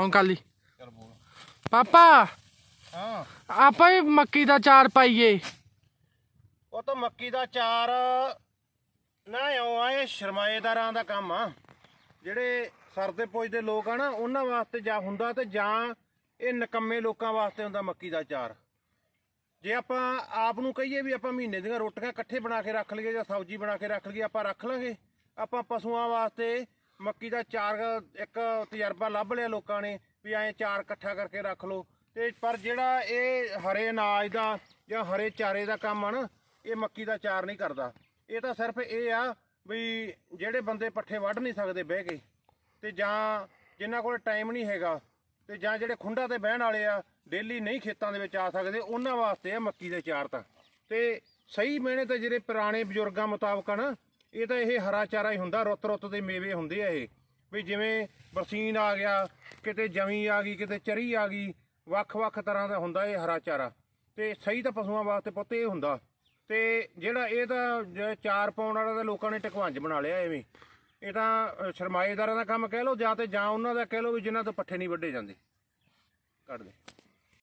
ਹੁਣ ਚੱਲ ਬੋਲ। ਪਾਪਾ ਹਾਂ। ਆਪਾਂ ਵੀ ਮੱਕੀ ਦਾ ਚਾਰ ਪਾਈਏ। ਉਹ ਤਾਂ ਮੱਕੀ ਦਾ ਚਾਰ ਨਾ ਇਉਂ ਆ ਇਹ ਸ਼ਰਮਾਏਦਾਰਾਂ ਦਾ ਕੰਮ ਆ। ਜਿਹੜੇ ਸਰਦੇ ਪੁੱਜਦੇ ਲੋਕ ਆ ਨਾ ਉਹਨਾਂ ਵਾਸਤੇ ਜਾਂ ਹੁੰਦਾ ਤੇ ਜਾਂ ਇਹ ਨਕੰਮੇ ਲੋਕਾਂ ਵਾਸਤੇ ਹੁੰਦਾ ਮੱਕੀ ਦਾ ਚਾਰ। ਜੇ ਆਪਾਂ ਆਪ ਨੂੰ ਕਹੀਏ ਵੀ ਆਪਾਂ ਮਹੀਨੇ ਦੀਆਂ ਰੋਟੀਆਂ ਇਕੱਠੇ ਬਣਾ ਕੇ ਰੱਖ ਲਈਏ ਜਾਂ ਸਬਜ਼ੀ ਬਣਾ ਕੇ ਰੱਖ ਲਈਏ ਆਪਾਂ ਰੱਖ ਲਾਂਗੇ। ਆਪਾਂ ਪਸ਼ੂਆਂ ਵਾਸਤੇ ਮੱਕੀ ਦਾ ਚਾਰ ਇੱਕ ਤਜਰਬਾ ਲੱਭ ਲਿਆ ਲੋਕਾਂ ਨੇ ਵੀ ਐਂ ਚਾਰ ਇਕੱਠਾ ਕਰਕੇ ਰੱਖ ਲਓ। ਤੇ ਪਰ ਜਿਹੜਾ ਇਹ ਹਰੇ ਅਨਾਜ ਦਾ ਜਾਂ ਹਰੇ ਚਾਰੇ ਦਾ ਕੰਮ ਆ ਨਾ, ਇਹ ਮੱਕੀ ਦਾ ਚਾਰ ਨਹੀਂ ਕਰਦਾ। ਇਹ ਤਾਂ ਸਿਰਫ ਇਹ ਆ ਵੀ ਜਿਹੜੇ ਬੰਦੇ ਪੱਠੇ ਵੱਢ ਨਹੀਂ ਸਕਦੇ ਬਹਿ ਕੇ, ਤੇ ਜਾਂ ਜਿਨ੍ਹਾਂ ਕੋਲ ਟਾਈਮ ਨਹੀਂ ਹੈਗਾ, ਤੇ ਜਾਂ ਜਿਹੜੇ ਖੁੰਡਾਂ ਤੇ ਬਹਿਣ ਵਾਲੇ ਆ, ਡੇਲੀ ਨਹੀਂ ਖੇਤਾਂ ਦੇ ਵਿੱਚ ਆ ਸਕਦੇ, ਉਹਨਾਂ ਵਾਸਤੇ ਆ ਮੱਕੀ ਦੇ ਚਾਰ ਤਾਂ। ਤੇ ਸਹੀ ਮੈਨੇ ਤਾਂ ਜਿਹੜੇ ਪੁਰਾਣੇ ਬਜ਼ੁਰਗਾਂ ਮੁਤਾਬਕ ਆ ਨਾ ਇਹ ਤਾਂ ਇਹ ਹਰਾ ਚਾਰਾ ਹੀ ਹੁੰਦਾ ਰੁੱਤ ਰੁੱਤ ਦੇ ਮੇਵੇ ਹੁੰਦੇ ਆ ਇਹ। ਵੀ ਜਿਵੇਂ ਬਰਸੀਨ ਆ ਗਿਆ, ਕਿਤੇ ਜਵੀਂ ਆ ਗਈ, ਕਿਤੇ ਚਰੀ ਆ ਗਈ, ਵੱਖ-ਵੱਖ ਤਰ੍ਹਾਂ ਦਾ ਹੁੰਦਾ ਇਹ ਹਰਾ ਚਾਰਾ। ਤੇ ਸਹੀ ਤਾਂ ਪਸ਼ੂਆਂ ਵਾਸਤੇ ਪੁੱਤ ਇਹ ਹੁੰਦਾ। ਤੇ ਜਿਹੜਾ ਇਹ ਤਾਂ ਜਿਹੜਾ ਚਾਰ ਪਾਉਣ ਵਾਲਾ ਤਾਂ ਲੋਕਾਂ ਨੇ ਟਕਵੰਜ ਬਣਾ ਲਿਆ ਐਵੇਂ। ਇਹ ਤਾਂ ਸਰਮਾਏਦਾਰਾਂ ਦਾ ਕੰਮ ਕਹਿ ਲਓ, ਜਾਂ ਤੇ ਜਾਂ ਉਹਨਾਂ ਦਾ ਕਹਿ ਲਓ ਵੀ ਜਿਨ੍ਹਾਂ ਤੋਂ ਪੱਠੇ ਨਹੀਂ ਵੱਢੇ ਜਾਂਦੇ। ਕੱਢ ਦੇ।